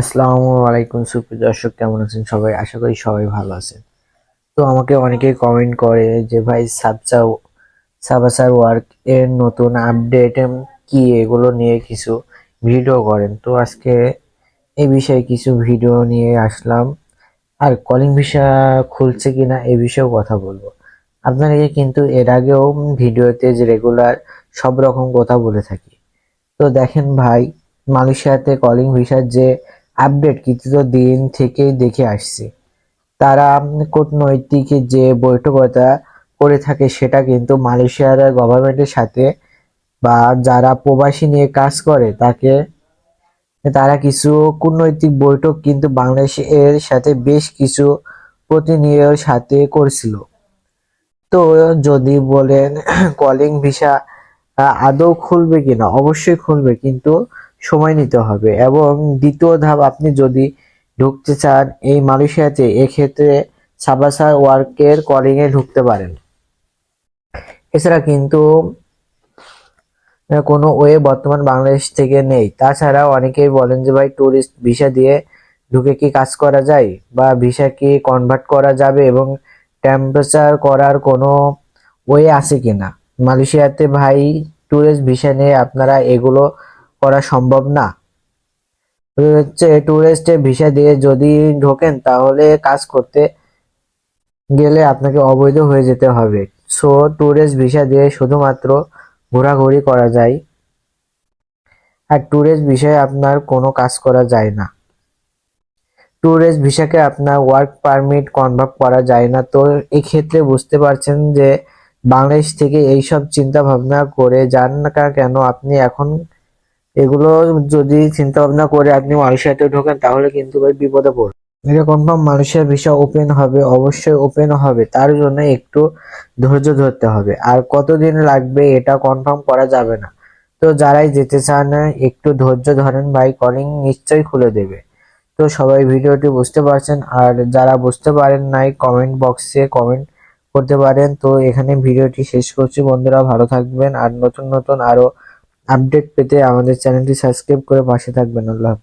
আসসালামু আলাইকুম সুপ্রিয় দর্শক, কেমন আছেন সবাই? আশা করি সবাই ভালো আছেন। তো আমাকে অনেকেই কমেন্ট করে যে, ভাই সাবসা সাবাসার ওয়ার্ক এর নতুন আপডেট কি? এগুলো নিয়ে কিছু ভিডিও করেন। তো আজকে এই বিষয়ে কিছু ভিডিও নিয়ে আসলাম। আর কলিং ভিসা খুলছে কিনা এই বিষয়েও কথা বলব। আপনাদেরকে কিন্তু এর আগেও ভিডিওতে যে রেগুলার সব রকম কথা বলে থাকি। তো দেখেন ভাই, মালয়েশিয়াতে কলিং ভিসার যে আপডেট কিছু দিন থেকেই দেখে আসছি। তারা কূটনৈতিক যে বৈঠকতা করে থাকে, সেটা কিন্তু মালয়েশিয়ার গভর্নমেন্টের সাথে বা যারা প্রবাসী নিয়ে কাজ করে, তাকে, তারা কিছু কূটনৈতিক বৈঠক কিন্তু বাংলাদেশের সাথে বেশ কিছু প্রতিনিধির সাথে করছিল। তো যদি বলেন কলিং ভিসা আদৌ খুলবে কিনা? অবশ্যই খুলবে, কিন্তু সময় নিতে হবে। এবং দ্বিতীয় ধাপ, আপনি যদি ঢুকতে চান এই মালয়েশিয়াতে, এক্ষেত্রে সাবাসার ওয়ার্কের কলিং এ ঢুকতে পারেন। এছাড়া কিন্তু কোনো ওয়ে বর্তমান বাংলাদেশ থেকে নেই। তাছাড়া অনেকেই বলেন যে, ভাই ট্যুরিস্ট ভিসা দিয়ে ঢুকে কি কাজ করা যায়? বা ভিসা কি কনভার্ট করা যাবে? এবং টেম্পারেচার করার কোনো ওয়ে আছে কিনা? মালয়েশিয়াতে ভাই ট্যুরিস্ট ভিসা নিয়ে আপনারা এগুলো করা সম্ভব না। হচ্ছে ট্যুরিস্টের ভিসা দিয়ে যদি ঢোকেন, তাহলে কাজ করতে গেলে আপনাকে অবৈধ হয়ে যেতে হবে। সো ট্যুরিস্ট ভিসা দিয়ে শুধুমাত্র ঘোরাঘুরি করা যায়। আর ট্যুরিস্ট ভিসায় আপনার কোনো কাজ করা যায় না। ট্যুরিস্ট ভিসাকে আপনার ওয়ার্ক পারমিট কনভার্ট করা যায় না। তো এক্ষেত্রে বুঝতে পারছেন যে বাংলাদেশ থেকে এইসব চিন্তা ভাবনা করে যান না কেন, আপনি এখন এগুলো যদি চিন্তা ভাবনা করে আপনি মালয়েশিয়াতে ঢোকেন, তাহলে কিন্তু ভাই বিপদে পড়বে এটা কনফার্ম মালয়েশিয়ার ভিসা ওপেন হবে, অবশ্যই ওপেন হবে। তার জন্য একটু ধৈর্য ধরতে হবে। আর কতদিন লাগবে এটা কনফার্ম করা যাবে না। তো যারাই যেতে চান, একটু ধৈর্য ধরেন ভাই কলিং নিশ্চয়ই খুলে দেবে। তো সবাই ভিডিওটি বুঝতে পারছেন। আর যারা বুঝতে পারেন নাই কমেন্ট বক্সে কমেন্ট করতে পারেন। তো এখানে ভিডিওটি শেষ করছি। বন্ধুরা ভালো থাকবেন। আর নতুন নতুন আরও আপডেট পেতে আমাদের চ্যানেলটি সাবস্ক্রাইব করে পাশে থাকবেন আল্লাহ।